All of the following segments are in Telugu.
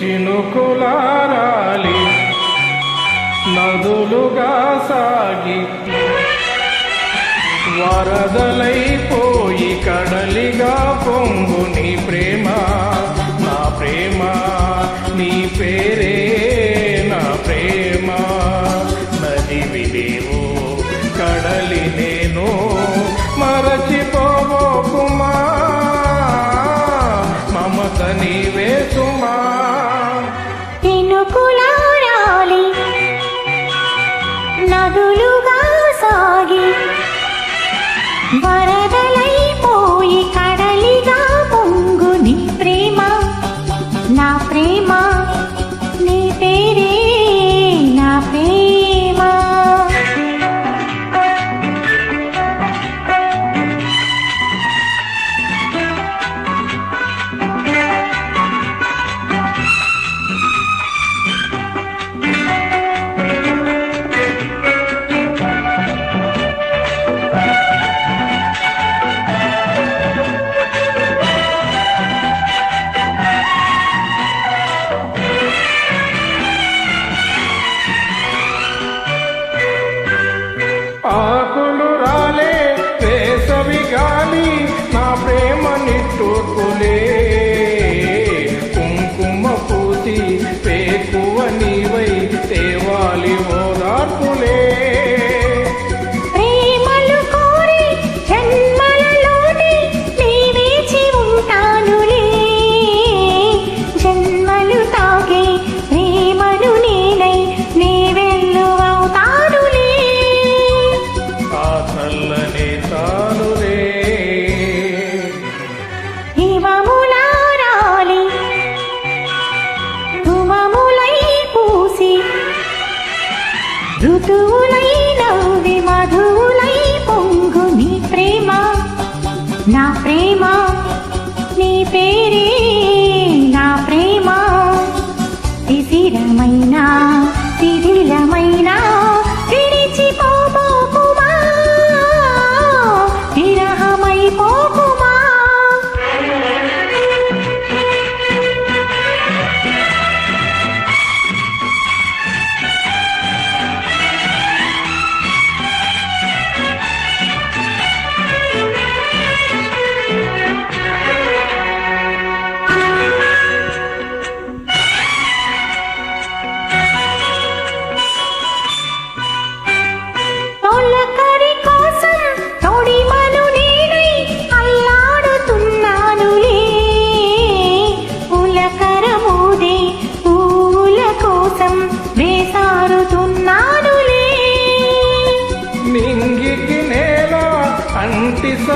చినుకులారాలి నదులుగా సాగి వరదలైపోయి కడలిగా పొంగు నీ ప్రేమ నా ప్రేమ నీ పేరే నా ప్రేమ. నది విలేవు కడలి నేను మరచిపోబోకుమా మమత నీవే సుమా. వరదలైపోయి Só ప్రేమ. నీ పేరే నా ప్రేమ. శిశిరమైన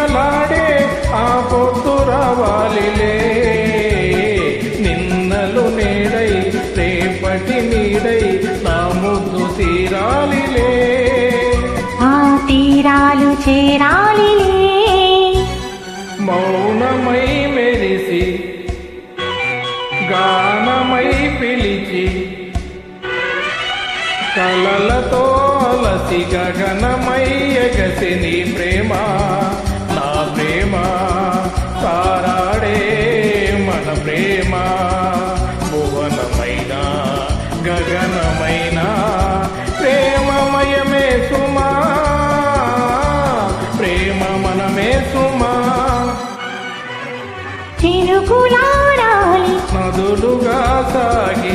అంటిసలాడే ఆ పొద్దు రావాలిలే. నిన్నలు నేడై రేపటి నీడై నా ముద్దు తీరాలిలే. ఆ తీరాలు చేరాలిలే. మౌనమై మెరిసి గానమై పిలిచి కలలతో అలసి గగనమై ఎగసి నీ ప్రేమ ప్రేమ భువనమైన గగనమైన ప్రేమమయమే సుమా ప్రేమ మనమే సుమా. చినుకులాడాలి నదులుగా సాగి